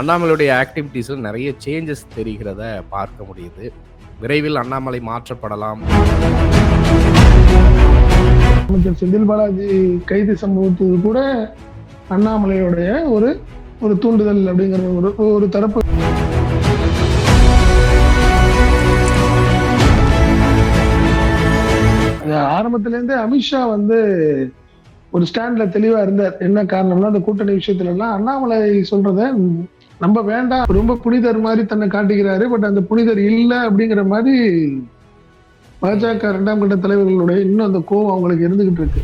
அண்ணாமலையுடைய ஆக்டிவிட்டீஸில் நிறைய சேஞ்சஸ் தெரிகிறத பார்க்க முடியுது. விரைவில் அண்ணாமலை மாற்றப்படலாம். அமைச்சர் செந்தில் பாலாஜி கைது சம்பவத்துக்கு கூட அண்ணாமலையுடைய ஒரு ஒரு தூண்டுதல் அப்படிங்கிற ஒரு ஒரு தரப்பு. ஆரம்பத்திலேருந்தே அமித்ஷா வந்து ஒரு ஸ்டாண்ட்ல தெளிவா இருந்தார். என்ன காரணம்னா அந்த கூட்டணி விஷயத்துல எல்லாம் அண்ணாமலை சொல்றத நம்ம வேண்டாம் ரொம்ப புனிதர் மாதிரி தன்னை காட்டிக்கிறாரு பட் அந்த புனிதர் இல்லை அப்படிங்கிற மாதிரி பாஜக இரண்டாம் கட்ட தலைவர்களுடைய இன்னும் அந்த கோவம் அவங்களுக்கு இருந்துகிட்டு இருக்கு.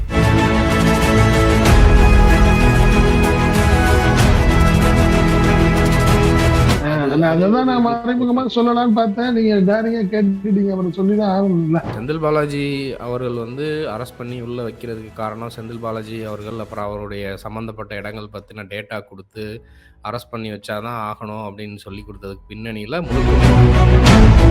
அதுதான் நான் மறைமுகமாக சொல்லலாம்னு பார்த்தேன். நீங்க டேரிங்கா கேட்டுட்டீங்க. சொல்லி தான் ஆகணும்ல செந்தில் பாலாஜி அவர்கள் வந்து அரெஸ்ட் பண்ணி உள்ள வைக்கிறதுக்கு காரணம் செந்தில் பாலாஜி அவர்கள் அப்புறம் அவருடைய சம்பந்தப்பட்ட இடங்கள் பத்தின டேட்டா கொடுத்து அரெஸ்ட் பண்ணி வச்சாதான் ஆகணும் அப்படின்னு சொல்லி கொடுத்ததுக்கு பின்னணியில முழு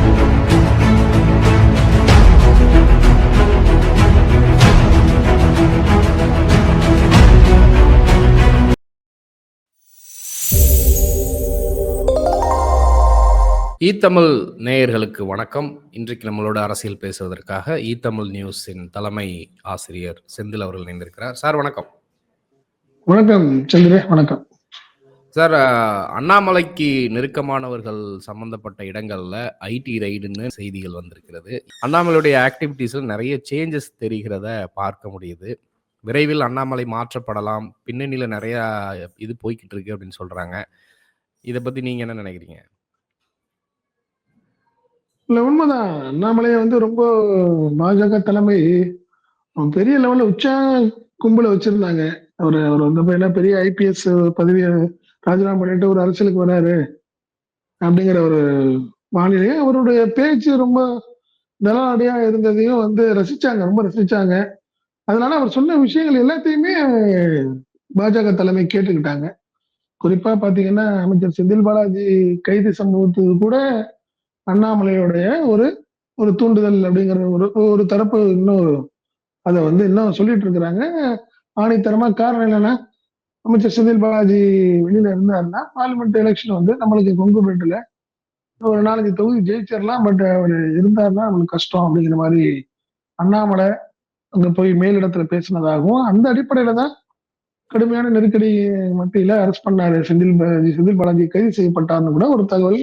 ஈ தமிழ் நேயர்களுக்கு வணக்கம். இன்றைக்கு நம்மளோட அரசியல் பேசுவதற்காக ஈ தமிழ் நியூஸின் தலைமை ஆசிரியர் செந்தில் அவர்கள் இணைந்திருக்கிறார். சார் வணக்கம். வணக்கம் சந்திரே வணக்கம். சார் அண்ணாமலைக்கு நெருக்கமானவர்கள் சம்பந்தப்பட்ட இடங்கள்ல ஐடி ரைடுன்னு செய்திகள் வந்திருக்கிறது. அண்ணாமலையுடைய ஆக்டிவிட்டீஸில் நிறைய சேஞ்சஸ் தெரிகிறத பார்க்க முடியுது. விரைவில் அண்ணாமலை மாற்றப்படலாம். பின்னணியில நிறைய இது போய்கிட்டு இருக்கு அப்படின்னு சொல்றாங்க. இதை பத்தி நீங்க என்ன நினைக்கிறீங்க? இல்ல உண்மைதான். அண்ணாமலையை வந்து ரொம்ப பாஜக தலைமை அவன் பெரிய லெவல்ல உச்சா கும்பல வச்சிருந்தாங்க. அவர் அவர் வந்து என்ன பெரிய ஐபிஎஸ் பதவியை ராஜினாமா பண்ணிட்டு ஒரு அரசியலுக்கு வராரு. அப்படிங்கிற ஒரு வானிலையை அவருடைய பேச்சு ரொம்ப நிலநடையா இருந்ததையும் வந்து ரசிச்சாங்க ரொம்ப ரசிச்சாங்க. அதனால அவர் சொன்ன விஷயங்கள் எல்லாத்தையுமே பாஜக தலைமை கேட்டுக்கிட்டாங்க. குறிப்பா பாத்தீங்கன்னா அமைச்சர் செந்தில் பாலாஜி கைது சம்பவத்துக்கு கூட அண்ணாமலையுடைய ஒரு ஒரு தூண்டுதல் அப்படிங்கிற ஒரு ஒரு தரப்பு இன்னும் அதை வந்து இன்னும் சொல்லிட்டு இருக்கிறாங்க. ஆணித்தரமா காரணம் என்னன்னா அமைச்சர் செந்தில் பாலாஜி வெளியில இருந்தாருன்னா பார்லிமெண்ட் எலெக்ஷன் வந்து நம்மளுக்கு கொங்குபேட்டில் ஒரு நாலஞ்சு தொகுதி ஜெயிச்சிடலாம் பட் அவர் இருந்தாருன்னா நம்மளுக்கு கஷ்டம் அப்படிங்கிற மாதிரி அண்ணாமலை அங்க போய் மேலிடத்துல பேசினதாகவும் அந்த அடிப்படையில தான் கடுமையான நெருக்கடி மத்தியில அரெஸ்ட் பண்ணாரு செந்தில் பாலாஜி. செந்தில் பாலாஜி கைது செய்யப்பட்டார்னு கூட ஒரு தகவல்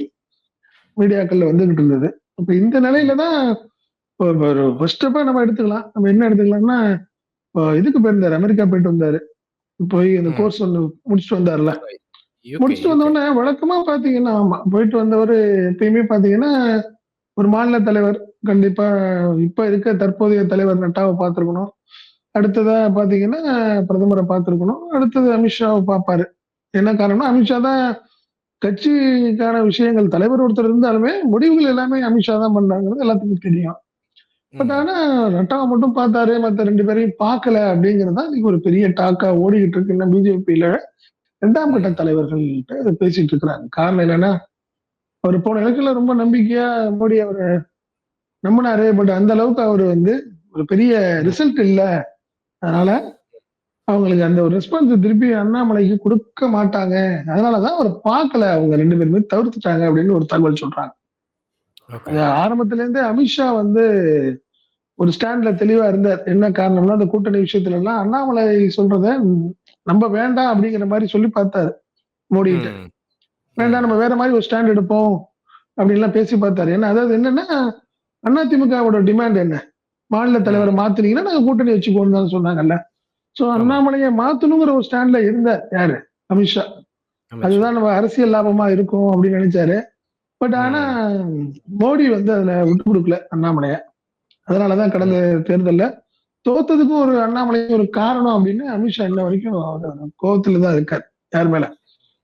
மீடியாக்கள்ல வந்துகிட்டு இருந்தது. அப்ப இந்த நிலையில தான் ஃபர்ஸ்ட் ஆஃபா நம்ம எடுத்துக்கலாம். நம்ம என்ன எடுத்துக்கலாம்னா இப்போ இதுக்கு போயிருந்தாரு அமெரிக்கா போயிட்டு வந்தாரு. போய் இந்த ம். கோர்ஸ் ஒன்று முடிச்சுட்டு வந்தார்ல. முடிச்சுட்டு வந்த உடனே வழக்கமா பாத்தீங்கன்னா ஆமா போயிட்டு வந்தவர் எப்பயுமே பாத்தீங்கன்னா ஒரு மாநில தலைவர் கண்டிப்பா இப்ப இருக்க தற்போதைய தலைவர் நட்டாவை பார்த்திருக்கணும். அடுத்ததா பாத்தீங்கன்னா பிரதமரை பார்த்திருக்கணும். அடுத்தது அமித்ஷாவை பார்ப்பாரு. என்ன காரணம்னா அமித்ஷா தான் கட்சிக்கான விஷயங்கள் தலைவர் ஒருத்தர் இருந்தாலுமே முடிவுகள் எல்லாமே அமித்ஷா தான் பண்றாங்கிறது எல்லாத்துக்கும் தெரியும். பட். ஆனா நட்டாவை மட்டும் பார்த்தாரு மத்த ரெண்டு பேரையும் பார்க்கல அப்படிங்கிறது தான் இன்னைக்கு ஒரு பெரிய டாக்கா ஓடிக்கிட்டு இருக்கு. இன்னும் பிஜேபியில இரண்டாம் கட்ட தலைவர்கள்ட்ட இதை பேசிட்டு இருக்கிறாங்க. காரணம் என்னன்னா அவர் போன இடத்துல ரொம்ப நம்பிக்கையா மோடி அவரை நம்பினாரு. பட் அந்த அளவுக்கு அவர் வந்து ஒரு பெரிய ரிசல்ட் இல்ல. அதனால அவங்களுக்கு அந்த ஒரு ரெஸ்பான்ஸ் திருப்பி அண்ணாமலைக்கு கொடுக்க மாட்டாங்க. அதனாலதான் அவர் பார்க்கல. அவங்க ரெண்டு பேருமே தவிர்த்துட்டாங்க அப்படின்னு ஒரு தகவல் சொல்றாங்க. ஆரம்பத்துல இருந்தே அமித்ஷா வந்து ஒரு ஸ்டாண்ட்ல தெளிவா இருந்தார். என்ன காரணம்னா அந்த கூட்டணி விஷயத்துல எல்லாம் அண்ணாமலை சொல்றத நம்ம வேண்டாம் அப்படிங்கிற மாதிரி சொல்லி பார்த்தாரு மோடி. வேண்டாம் நம்ம வேற மாதிரி ஒரு ஸ்டாண்ட் எடுப்போம் அப்படின்லாம் பேசி பார்த்தாரு. ஏன்னா அதாவது என்னன்னா அதிமுகவோட டிமாண்ட் என்ன? மாநில தலைவரை மாத்துனீங்கன்னா நாங்க கூட்டணி வச்சுக்கோன்னு தான் சொன்னாங்கல்ல? சோ அண்ணாமலையை மாத்தணுங்கிற ஒரு ஸ்டாண்ட்ல இருந்தார் யாரு? அமித்ஷா. அதுதான் நம்ம அரசியல் லாபமா இருக்கும் அப்படின்னு நினைச்சாரு. பட் ஆனா மோடி வந்து அதுல விட்டு கொடுக்கல அண்ணாமலைய. அதனாலதான் கடந்த தேர்தல்ல தோத்ததுக்கும் ஒரு அண்ணாமலை ஒரு காரணம் அப்படின்னு அமித்ஷா இன்ன வரைக்கும் அவர் கோவத்துல தான் இருக்காரு. யார் மேல?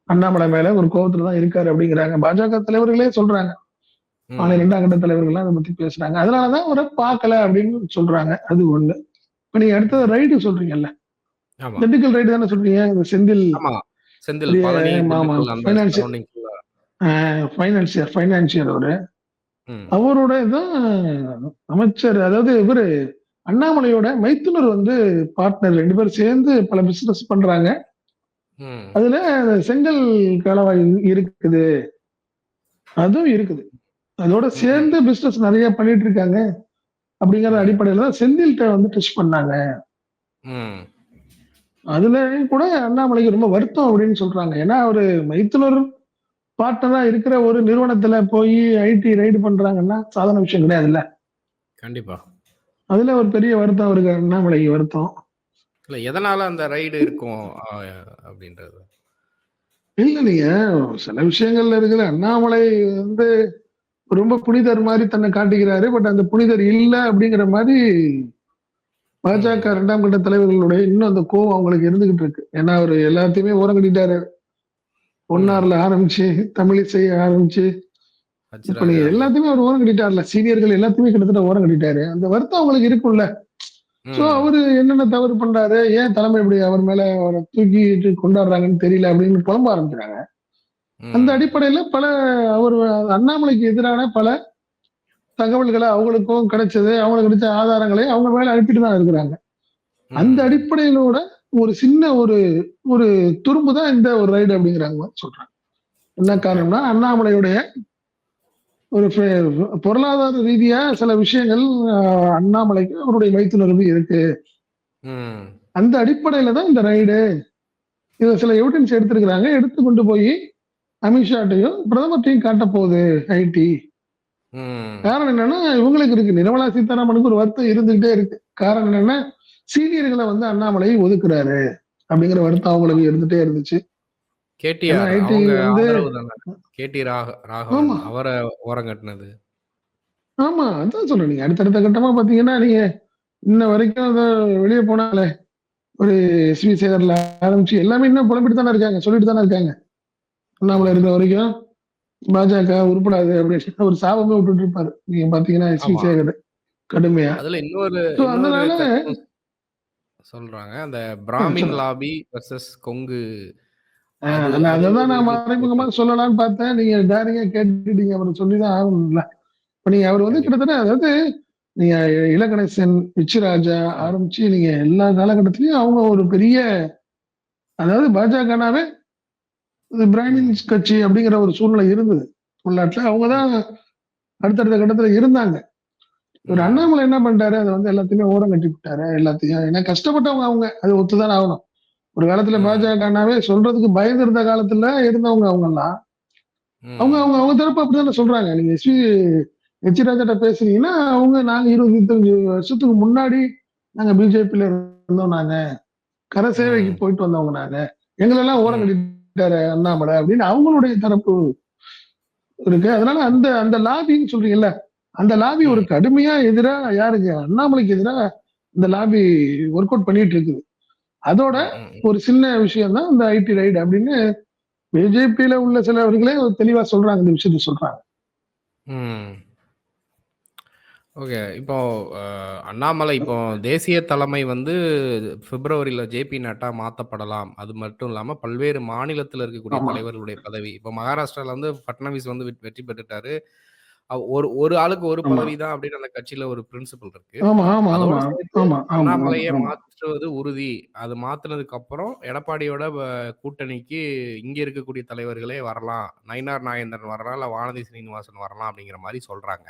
அண்ணாமலை மேல ஒரு கோவத்துல தான் இருக்காரு அப்படிங்கிறாங்க. பாஜக தலைவர்களே சொல்றாங்க. மாநில இரண்டாம் கட்ட தலைவர்கள்லாம் அதை பத்தி பேசுறாங்க. அதனாலதான் அவரை பார்க்கல அப்படின்னு சொல்றாங்க. அது ஒண்ணு. இப்ப நீங்க அடுத்தது ரைடு சொல்றீங்கல்ல. திண்டுக்கல் ரைடு தானே சொல்றீங்க இந்த செந்தில் செந்தில். பைனான்சியர் பைனான்சியர் அவரு. அவரோட தான் அமைச்சர் அதாவது இவரு அண்ணாமலையோட மைத்துனர் வந்து பார்ட்னர் ரெண்டு பேரும் சேர்ந்து பல பிசினஸ் பண்றாங்க. அதுல செங்கல் களவாய் இருக்குது. அதுவும் இருக்குது. அதோட. சேர்ந்து பிசினஸ் நெறைய பண்ணிட்டு இருக்காங்க. அப்படிங்கிற. அடிப்படையில தான் செந்தில்ட்ட வந்து டெஸ்ட் பண்ணாங்க. ம். அதுலயும் கூட அண்ணாமலைக்கு ரொம்ப வருத்தம் அப்படின்னு சொல்றாங்க. ஏன்னா, அவரு மைத்துனர் பார்ட்னரா இருக்கிற ஒரு நிறுவனத்துல போயி ஐடி ரைடு பண்றாங்கன்னா, சாதாரண விஷயம் கிடையாதுல்ல. கண்டிப்பா. அதுல ஒரு பெரிய வருத்தம் அவருக்கு அண்ணாமலைக்கு வருத்தம். இல்ல எதனால அந்த ரைடு இருக்கும் அப்படின்றது? இல்ல நீங்க சில விஷயங்கள்ல இருக்குது. அண்ணாமலை வந்து ரொம்ப புனிதர் மாரி தன்னை காட்டிக்கிறாரு. பட் அந்த புனிதர் இல்ல அப்படிங்கிற மாரி பாஜக ம். 2ஆம் கட்ட தலைவர்களுடைய இன்னும் அந்த கோவம் அவங்களுக்கு இருந்துகிட்டு இருக்கு. ஏன்னா, அவரு எல்லாத்தையுமே ஓரங்கட்டிட்டாரு. ம். பொன்னார்ல ஆரம்பிச்சு, தமிழிசை ஆரம்பிச்சு, இப்ப. நீங்க எல்லாத்தையுமே அவர் ஓரங்கட்டிட்டார்ல. சீனியர்கள் எல்லாத்தையுமே கிட்டத்தட்ட ஓரங்கட்டிட்டாரு. அந்த வருத்தம் அவங்களுக்கு இருக்கும்ல. சோ. அவரு என்னென்ன தவறு பண்றாரு? ஏன் தலைமை இப்படி அவர் மேல அவர தூக்கிட்டு கொண்டாடுறாங்கன்னு தெரியல அப்படின்னு புலம்ப ஆரம்பிக்கிறாங்க. அந்த. அடிப்படையில பல அவரு அண்ணாமலைக்கு எதிரான பல தகவல்கள அவங்களுக்கும் கிடைச்சது. அவங்களுக்கு கிடைச்ச ஆதாரங்களை அவங்க மேல அனுப்பிட்டு தான் இருக்கிறாங்க. அந்த. அடிப்படையிலோட ஒரு சின்ன ஒரு ஒரு துரும்பு தான் இந்த ஒரு ரைடு அப்படிங்கிறாங்க சொல்றாங்க. என்ன. காரணம்னா, அண்ணாமலையுடைய ஒரு பொருளாதார ரீதியா சில விஷயங்கள் அண்ணாமலைக்கு அவருடைய மைத்துனருக்கு இருக்கு. அந்த அடிப்படையில தான் இந்த ரைடு. இத சில எவிடன்ஸ் எடுத்திருக்கிறாங்க. எடுத்து கொண்டு போய் அமித்ஷாட்டயும், பிரதமர்ட்டயும் காட்டப் போகுது ஐடி. காரணம் என்னன்னா, இவங்களுக்கு இருக்கு. நிர்மலா சீதாராமனுக்கு ஒரு வருத்தம் இருந்துகிட்டே இருக்கு. காரணம் என்னன்னா, சீனியர்கள வந்து அண்ணாமலை ஒதுக்குறாரு. அப்படிங்கிற வருத்தம் அவங்களுக்கு இருந்துட்டே இருந்துச்சு. ஏன்னா கேடிஆர் ஐடி அவங்க வந்து ஆதரவு தானே. கேடி ராக ராகவன் ஆமா. அவர. அதான் சொல்றேன். நீங்க அடுத்தடுத்த கட்டமா பார்த்தீங்கன்னா, நீங்க இன்ன வரைக்கும் அத வெளிய போனாங்களே, ஒரு எஸ்வி சேகர்ல ஆரம்பிச்சு எல்லாமே இன்னும் புலம்பிட்டு தானே இருக்காங்க. சொல்லிட்டு தானே இருக்காங்க. அண்ணாமலை. இருக்கிற வரைக்கும் பாஜக உருப்படாது அப்படின்னு ஒரு சாபமே விட்டுட்டு இருப்பாரு. நீங்க பார்த்தீங்கன்னா எஸ்வி. சேகர் கடுமையா. அதுல இன்னொரு அதனால சொல்றாங்க. அந்த. பிராமின். லாபி வெர்சஸ் கொங்கு ஆ அது நான் மறைமுகமா சொல்லலாம்னு பார்த்தேன். நீங்க டைரக்ட்டா கேட்டுட்டீங்க. அப்புறம் சொல்லி தான் ஆகணும்ல. இப்ப நீங்க அவர் வந்து. கிட்டத்தட்ட அதாவது நீங்க இலகணேசன், பிச்சுராஜா ம். ஆரம்பிச்சு நீங்க எல்லா காலகட்டத்திலயும் அவங்க ஒரு பெரிய அதாவது பாஜகனாவே. பிராமின்ஸ் கட்சி அப்படிங்கிற ஒரு சூழ்நிலை இருந்தது. உள்நாட்டுல. அவங்க. தான் அடுத்தடுத்த கட்டத்துல இருந்தாங்க. இவரு. அண்ணாமலை என்ன பண்ணிட்டாரு, அத வந்து எல்லாத்தையுமே ஓரங்கட்டி விட்டாரு. எல்லாத்தையும். ஏன்னா கஷ்டப்பட்டவங்க அவங்க. அது ஒத்துதானே ஆகணும். ஒரு காலத்துல. பாஜகனாவே சொல்றதுக்கு பயந்து இருந்த காலத்துல இருந்தவங்க. அவங்க ம். அவங்க அவங்க தரப்பு அப்படித்தானே சொல்றாங்க. நீங்க எஸ்வி எச் ராஜாட்ட பேசுனீங்கன்னா, அவங்க நாங்க 25 வருஷத்துக்கு முன்னாடி நாங்க பிஜேபில இருந்தோம் நாங்க. கர சேவைக்கு. போயிட்டு வந்தவங்க நாங்க. எங்களெல்லாம் ம். அண்ணாமலை அப்படின்னு அவங்களுடைய தரப்பு இருக்கு. அதனால அந்த அந்த லாபின்னு சொல்றீங்கல்ல, அந்த லாபி ஒரு. கடுமையா எதிரா யாருக்கு அண்ணாமலைக்கு எதிரா இந்த லாபி ஒர்க் அவுட் பண்ணிட்டு இருக்குது. அதோட. ஒரு சின்ன விஷயம் தான் இந்த ஐடி ரைடு அப்படின்னு பிஜேபியில உள்ள சிலவர்களே தெளிவா சொல்றாங்க. இந்த விஷயத்த சொல்றாங்க. ஓகே. இப்போ அ அண்ணாமலை இப்போ தேசிய தலைமை வந்து பிப்ரவரியில ஜேபி நட்டா மாத்தப்படலாம். அது மட்டும் இல்லாம பல்வேறு மாநிலத்தில இருக்கக்கூடிய ஆமா. தலைவர்களுடைய பதவி. இப்போ மகாராஷ்டிரால வந்து பட்னவிஸ் வந்து வெ வெற்றி பெற்றுட்டாரு. அவ் ஒரு ஒரு ஆளுக்கு ஒரு ஆமா. பதவி தான் அப்படின்னு அந்த கட்சியில ஒரு பிரின்சிபல் இருக்கு. ஆமா, ஆமா, அதோட ஆமா. சேர்த்து ஆமா, ஆமா, ஆமா, அண்ணாமலைய ஆமா. மாற்றுவது உறுதி. அது மாத்துனதுக்கு அப்புறம் எடப்பாடியோட வ கூட்டணிக்கு இங்க இருக்கக்கூடிய தலைவர்களே வரலாம். நயினார் நாகேந்திரன் வரலாம், இல்ல வானதி சீனிவாசன் வரலாம் அப்படிங்கிற மாரி சொல்றாங்க.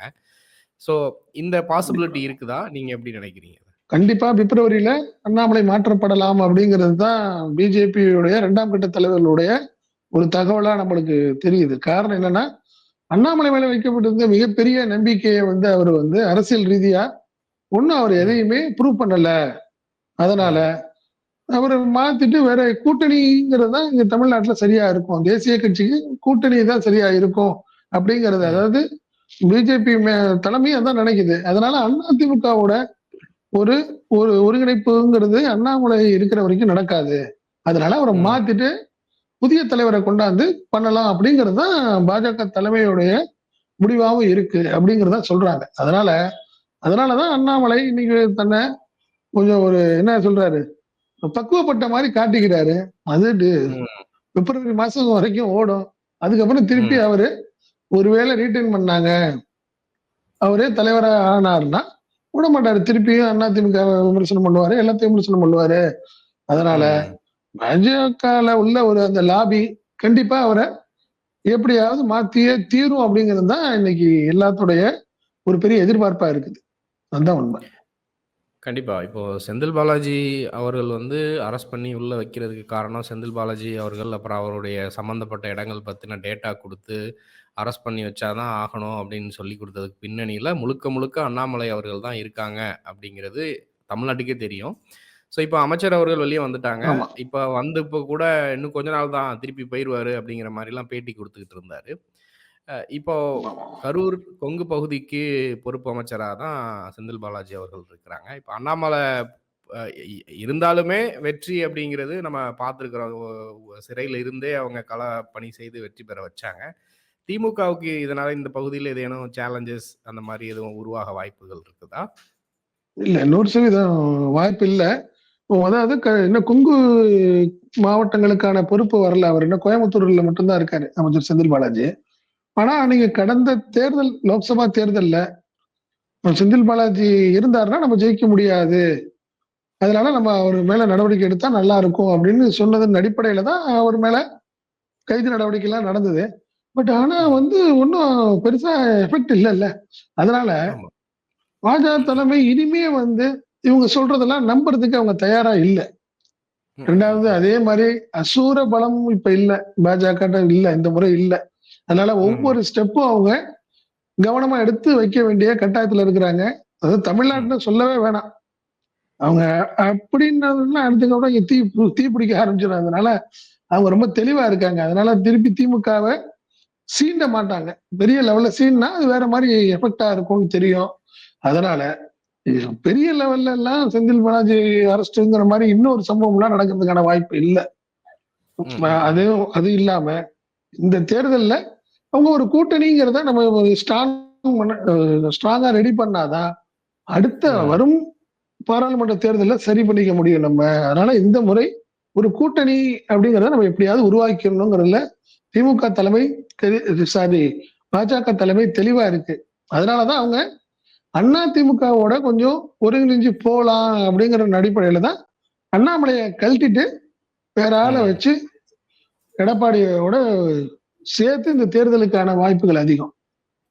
ஸோ இந்த பாசிபிலிட்டி. இருக்குதா? நீங்க எப்படி நினைக்கிறீங்க? கண்டிப்பா பிப்ரவரியில அண்ணாமலை மாற்றப்படலாம் அப்படிங்கிறது தான் பிஜேபியுடைய 2ஆம் கட்ட தலைவர்களுடைய ஒரு தகவலா நம்மளுக்கு தெரியுது. காரணம் என்னன்னா, அண்ணாமலை மேல வைக்கப்பட்டிருந்த மிகப்பெரிய நம்பிக்கைய வந்து அவரு வந்து அரசியல் ரீதியா ஒண்ணும் அவர். எதையுமே ப்ரூவ் பண்ணல. அதனால. அவர மாத்திட்டு வேற கூட்டணிங்கிறது தான் இங்க தமிழ்நாட்டுல சரியா இருக்கும். தேசிய கட்சிக்கு கூட்டணி தான் சரியா இருக்கும். அப்படிங்கிறது. அதாவது பிஜேபி மே தலைமை அதான் நினைக்குது. அதனால அதிமுகவோட ஒரு ஒரு ஒருங்கிணைப்புங்கிறது அண்ணாமலை இருக்கிற வரைக்கும் நடக்காது. அதனால அவர. மாத்திட்டு புதிய தலைவர கொண்டாந்து பண்ணலாம் அப்படிங்கிறது தான் பாஜக தலைமையுடைய முடிவாவும் இருக்கு. அப்படிங்கிறத சொல்றாங்க. அதனால அதனால தான் அண்ணாமலை இன்னைக்கு தன்னை கொஞ்சம் ஒரு என்ன சொல்றாரு, பக்குவப்பட்ட மாரி காட்டிக்கிறாரு. அது. பிப்ரவரி மாசம் வரைக்கும் ஓடும். அதுக்கப்புறம் திருப்பி. அவரு ஒருவேளை ரீட்டெயின் பண்ணாங்க. அவரே தலைவரா ஆனாருன்னா, விடமாட்டாரு. திருப்பியும் அதிமுகவ விமர்சனம் பண்ணுவாரு. எல்லாத்தையும் விமர்சனம் பண்ணுவாரு. அதனால. பாஜகல உள்ள ஒரு அந்த லாபி கண்டிப்பா அவரை எப்படியாவது மாத்தியே தீரும் அப்படிங்கிறது தான் இன்னைக்கு எல்லாத்துடைய ஒரு பெரிய எதிர்பார்ப்பா இருக்குது அதுதான் உண்மை கண்டிப்பா. இப்போ செந்தில் பாலாஜி அவர்கள் வந்து அரெஸ்ட் பண்ணி உள்ள வைக்கிறதுக்கு காரணம், செந்தில் பாலாஜி அவர்கள், அப்புறம் அவருடைய சம்மந்தப்பட்ட இடங்கள் பத்தின டேட்டா குடுத்து, அரெஸ்ட் பண்ணி வச்சா தான் ஆகணும் அப்படின்னு சொல்லிக் குடுத்ததுக்கு பின்னணியில, முழுக்க முழுக்க அண்ணாமலை அவர்கள் தான் இருக்காங்க அப்படிங்கிறது தமிழ்நாட்டுக்கே தெரியும். ஸோ, இப்போ அமைச்சர் அவர்கள் வெளிய வந்துட்டாங்க. ஆமா. இப்ப வந்து இப்ப கூட இன்னும் கொஞ்ச நாள் தான் திருப்பி போயிருவாரு அப்படிங்கிற மாரிலாம் பேட்டி குடுத்துக்கிட்டு இருந்தாரு. இப்போ கரூர், கொங்கு பகுதிக்கு பொறுப்பு அமைச்சராக தான் செந்தில் பாலாஜி அவர்கள் இருக்கிறாங்க. இப்போ அண்ணாமலை இருந்தாலுமே வெற்றி அப்படிங்கிறது நம்ம பார்த்துருக்குறோம் சிறையில் இருந்தே அவங்க கள பணி செய்து வெற்றி பெற வச்சாங்க. திமுகவுக்கு இதனால இந்த பகுதியில் ஏதேனும் சேலஞ்சஸ் அந்த மாதிரி எதுவும் உருவாக வாய்ப்புகள் இருக்குதா? இல்லை நூறு சதவீதம் வாய்ப்பு இல்லை அதாவது க இன்னும் கொங்கு மாவட்டங்களுக்கான பொறுப்பு வரல. அவர் இன்னும் கோயம்புத்தூர்ல மட்டும்தான் இருக்காரு. அமைச்சர் செந்தில் பாலாஜி. ஆனா நீங்க கடந்த தேர்தல் லோக்சபா தேர்தல்ல செந்தில் பாலாஜி இருந்தாருன்னா நம்ம ஜெயிக்க முடியாது. அதனால நம்ம அவர் மேல நடவடிக்கை எடுத்தா நல்லா இருக்கும் அப்படின்னு சொன்னதன் அடிப்படையில தான் அவர் மேல கைது நடவடிக்கைலாம் நடந்தது. பட் ஆனா வந்து ஒண்ணும் பெருசா எஃபெக்ட் இல்லல்ல. அதனால. பாஜக தலைமை இனிமே வந்து இவங்க சொல்றதெல்லாம் நம்புறதுக்கு அவங்க தயாரா இல்ல. ம், 2வது ம். அதே மாரி அசூர பலமும் இப்ப இல்ல. பாஜகட்ட இல்ல. இந்த முறை இல்ல. அதனால. ஒவ்வொரு ஸ்டெப்பும் அவங்க கவனமா எடுத்து வைக்க வேண்டிய கட்டாயத்துல இருக்கிறாங்க. ம். தமிழ்நாட்டுல சொல்லவே வேணாம். அவங்க அப்படின்றதெல்லாம் அடுத்தக்கப்புறம் இங்க தீ தீ பிடிக்க ஆரம்பிச்சிடும். அதனால அவங்க ரொம்ப தெளிவா இருக்காங்க. அதனால திருப்பி திமுகவ சீண்ட மாட்டாங்க. பெரிய லெவல்ல சீண்டுனா அது வேற மாரி எஃபெக்ட்டா இருக்கும்னு தெரியும். அதனால பெரிய லெவல்ல எல்லாம் செந்தில் பாலாஜி அரெஸ்ட்ங்கிற மாரி இன்னொரு சம்பவம்லாம் நடக்கிறதுக்கான வாய்ப்பு இல்ல. அது அது இல்லாம இந்த தேர்தல்ல அவங்க ஒரு கூட்டணிங்கிறத நம்ம ஒரு ஸ்ட்ராங் பண்ண அ ஸ்ட்ராங்கா ரெடி பண்ணாதான் அடுத்த. வரும் பாராளுமன்ற தேர்தல்ல சரி பண்ணிக்க முடியும் நம்ம. அதனால இந்த முறை ஒரு கூட்டணி அப்படிங்கிறத நம்ம எப்படியாவது உருவாக்கிடணுங்கிறதுல திமுக தலைமை தெரி சாரி பாஜக தலைமை தெளிவா இருக்கு. அதனால தான் அவங்க அண்ணா திமுகவோட கொஞ்சம் ஒருங்கிணைஞ்சு போலாம் அப்படிங்கிற அடிப்படையில தான் அண்ணாமலைய கழட்டிட்டு வேற ஆள. வச்சு எடப்பாடியோட சேர்த்து இந்த தேர்தலுக்கான வாய்ப்புகள் அதிகம்.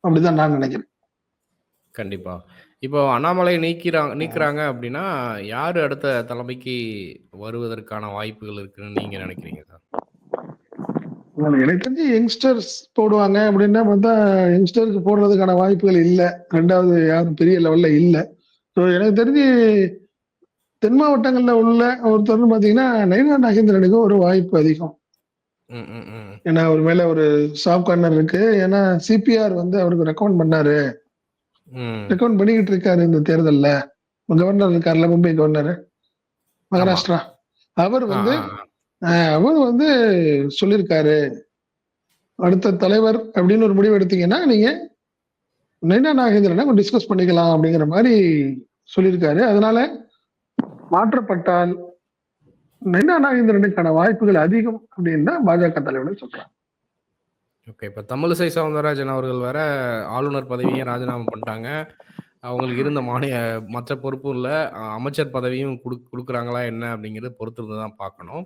அப்படிதான் நான் நினைக்கிறேன். கண்டிப்பா. இப்போ அண்ணாமலை நீக்கிறாங் நீக்குறாங்க அப்படின்னா, யாரு அடுத்த தலைமைக்கு வருவதற்கான வாய்ப்புகள் இருக்குன்னு நீங்க நினைக்கிறீங்க சார்? எனக்கு தெரிஞ்சு யங்ஸ்டர்ஸ் போடுவாங்க அப்படின்னா பார்த்தா யங்ஸ்டருக்கு போடுறதுக்கான வாய்ப்புகள் இல்ல. 2வது யாரும் பெரிய லெவல்ல இல்ல. ஸோ எனக்கு தெரிஞ்சு தென் மாவட்டங்கள்ல உள்ள ஒருத்தர்ன்னு பார்த்தீங்கன்னா, நயினா நாகேந்திரனுக்கு ஒரு வாய்ப்பு அதிகம். ம், ம், ம். ஏன்னா அவர் மேல ஒரு சாஃப்ட் கார்னர் இருக்கு. ஏன்னா சிபிஆர் வந்து அவருக்கு ரெக்கமெண்ட் பண்ணாரு. ரெக்கமெண்ட் பண்ணிக்கிட்டு இருக்காரு இந்த தேர்தல்ல. கவர்னர் இருக்கார்ல மும்பை கவர்னர். மகாராஷ்டிரா. அவர் வந்து அவர் வந்து சொல்லியிருக்காரு. அடுத்த தலைவர் அப்படின்னு ஒரு முடிவு எடுத்தீங்கன்னா, நீங்க நயினா நாகேந்திரன டிஸ்கஸ் பண்ணிக்கலாம் அப்படிங்கிற மாரி சொல்லியிருக்காரு. அதனால மாற்றப்பட்டால் நயினா நாகேந்திரனுக்கான வாய்ப்புகள் அதிகம் அப்படின்னு தான் பாஜக தலைவர்கள் சொல்றாங்க. ஓகே. இப்ப தமிழிசை சவுந்தரராஜன் அவர்கள் வேற ஆளுநர் பதவிய ராஜினாமா பண்ணிட்டாங்க. அவங்களுக்கு இருந்த மாநில மற்ற பொறுப்பும் இல்லை அமைச்சர் பதவியும் கொடு கொடுக்குறாங்களா என்ன அப்படிங்கிறத பொறுத்திருந்து தான் பார்க்கணும்.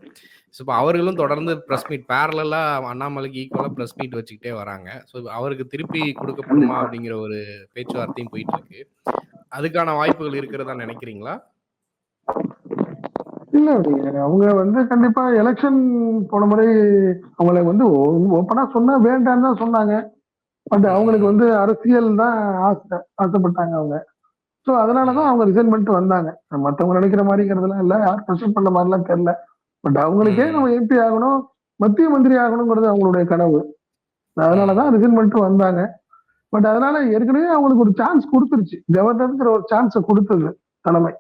ஸோ, இப்ப அவர்களும் தொடர்ந்து பிரஸ் மீட் பேரலலா அண்ணாமலைக்கு ஈக்குவலா பிரஸ் மீட் வச்சுக்கிட்டே வராங்க. ஸோ, அவருக்கு திருப்பி கொடுக்கப்படுமா அப்படிங்கிற ஒரு பேச்சுவார்த்தையும் போயிட்டு இருக்கு. அதுக்கான வாய்ப்புகள் இருக்கிறதா நினைக்கிறீங்களா? இல்ல அவங்க வந்து கண்டிப்பா எலக்ஷன் போன முறை அவங்கள வந்து ஓப்பனா சொன்னா வேண்டான்னு தான் சொன்னாங்க. பட் அவங்களுக்கு. வந்து அரசியல் தான் ஆசை ஆசைப்பட்டாங்க அவங்க. ஸோ அதனால தான் ம். அவங்க ரிசைன் பண்ணிட்டு வந்தாங்க. மத்தவங்க நினைக்கிற மாரிங்கிறதெல்லாம் இல்ல. யாரும் பிரஷர் பண்ண மாரிலாம் தெரியல. பட் அவங்களுக்கே. நம்ம எம்பி ஆகணும், மத்திய மந்திரி ஆகணுங்கிறது அவங்களுடைய கனவு. அதனால ம். தான் ரிசைன் பண்ணிட்டு வந்தாங்க. பட் அதனால ஏற்கனவே அவங்களுக்கு ஒரு சான்ஸ் குடுத்துருச்சு. கவர்னர்ங்கிற ஒரு சான்ஸ குடுத்தது தலைமை.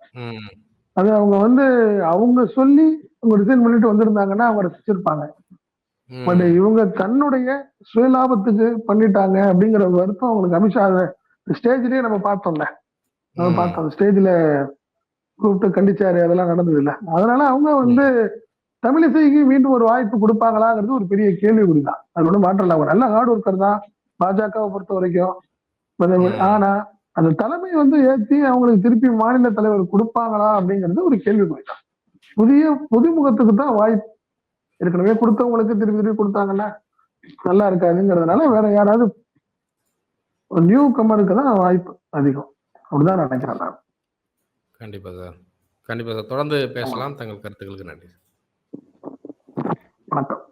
அது அவங்க வந்து அவங்க சொல்லி அவங்க ரிசைன் பண்ணிட்டு வந்திருந்தாங்கன்னா, அவங்க ரசிச்சிருப்பாங்க. பட். இவங்க தன்னுடைய சுயலாபத்துக்கு பண்ணிட்டாங்க அப்படிங்கிற வருத்தம் அவங்களுக்கு அமித்ஷா ஸ்டேஜ்லயே நம்ம பார்த்தோம்ல. நம்ம. பார்த்தோம். ஸ்டேஜ்ல கூப்பிட்டு கண்டிச்சாரு. அதெல்லாம் நடந்ததுல்ல. அதனால அவங்க வந்து. தமிழிசைக்கு மீண்டும் ஒரு வாய்ப்பு குடுப்பாங்களாங்கிறது ஒரு பெரிய கேள்விக்குறி தான். அது ஒண்ணும் மாற்றம் இல்ல. அவங்க நல்ல ஹார்ட் ஒர்க்கர் தான். பாஜகவ பொறுத்தவரைக்கும். ம். ஆனா, அந்த தலைமை வந்து ஏத்தி அவங்களுக்கு திருப்பி மாநில தலைவர் குடுப்பாங்களா அப்படிங்கிறது ஒரு கேள்விக்குறி தான். புதிய புதுமுகத்துக்கு தான் வாய்ப்பு ஏற்கனவே கொடுத்தவங்களுக்கு திருப்பி திருப்பி கொடுத்தாங்கன்னா நல்லா இருக்காதுங்கிறதுனால வேற யாராவது நியூ கமருக்கு தான் வாய்ப்பு அதிகம். அப்படிதான் நினைக்கிறேன் நான். கண்டிப்பா சார். கண்டிப்பா சார். தொடர்ந்து பேசலாம். தங்கள் கருத்துக்களுக்கு நன்றி வணக்கம்.